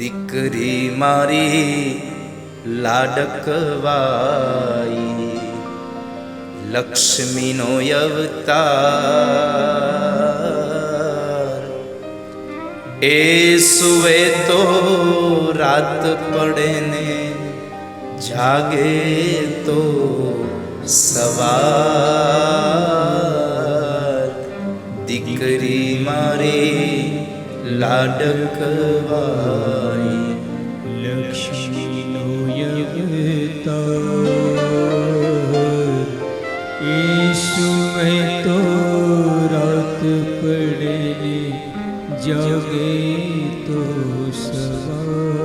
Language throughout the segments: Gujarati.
દીકરી મારી લાડકવાઈ. લક્ષ્મીનો અવતાર. એ સુવે તો રાત પડે ને જાગે તો સવાર. દીકરી મારી લાડકવાઈ લક્ષ્મીનો યવતાર ઈશુએ તો રાત પડે જગે તો સવાર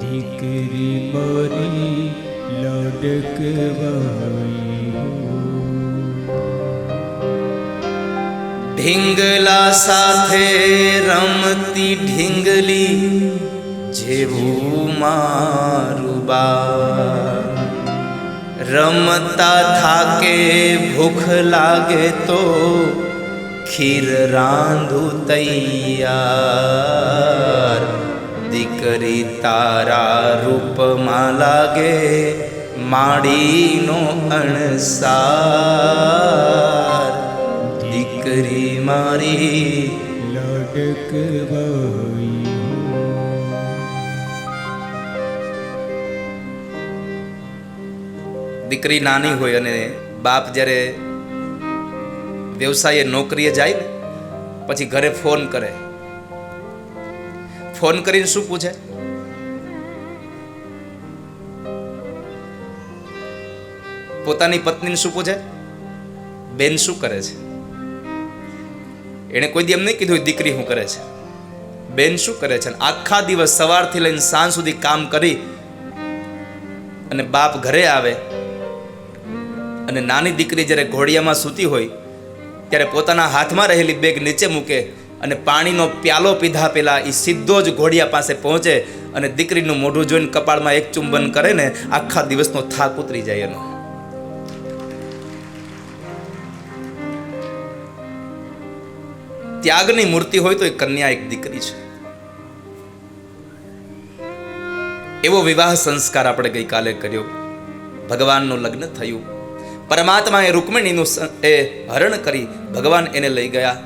દીકરી મારી લાડકવાઈ ઢીંગલા સાથે રમતી ઢીંગલી જેવું મારું બા રમતા થાકે ભૂખ લાગે તો ખીર રાંધું તૈયાર. દીકરી તારા રૂપમાં લાગે માડીનો અણસાર. દીકરી મારી લાડકવાઈ દીકરી નાની હોય અને બાપ જ્યારે વ્યવસાયે નોકરીએ જાય ને પછી ઘરે ફોન કરે. ફોન કરીને શું પૂછે? પોતાની પત્નીને શું પૂછે? બેન શું કરે છે? એણે કોઈ દી એમ નહીં કીધું, દીકરી શું કરે છે? બેન શું કરે છે? આખા દિવસ સવારથી લઈને સાંજ સુધી કામ કરી અને બાપ ઘરે આવે અને નાની દીકરી જ્યારે ઘોડિયામાં સૂતી હોય, ત્યારે પોતાના હાથમાં રહેલી બેગ નીચે મૂકે અને પાણીનો પ્યાલો પીધા પેલા એ સીધો જ ઘોડિયા પાસે પહોંચે અને દીકરીનું મોઢું જોઈને કપાળમાં એક ચુંબન કરે ને, આખા દિવસનો થાક ઉતરી જાય એનો. ત્યાગની મૂર્તિ હોય તો એ કન્યા એક દીકરી છે. એવો વિવાહ સંસ્કાર આપણે ગઈકાલે કર્યો. ભગવાનનું લગ્ન થયું. પરમાત્માએ રૂકમિણીનું એ હરણ કરી ભગવાન એને લઈ ગયા.